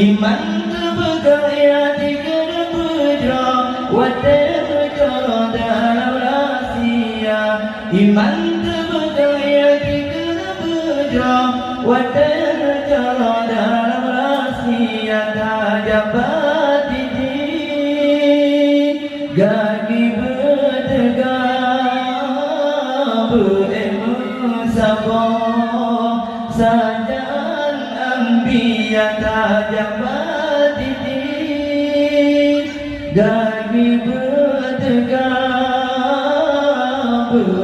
Iman terpegang hati kena berjaya Wadai dalam rahsia Iman hati kena berjaya Wadai dalam rahsia Tajabat titik Gagi bertegak Berilmu sabar Sajan ambiya tajabat titik Gagi bertegak はい。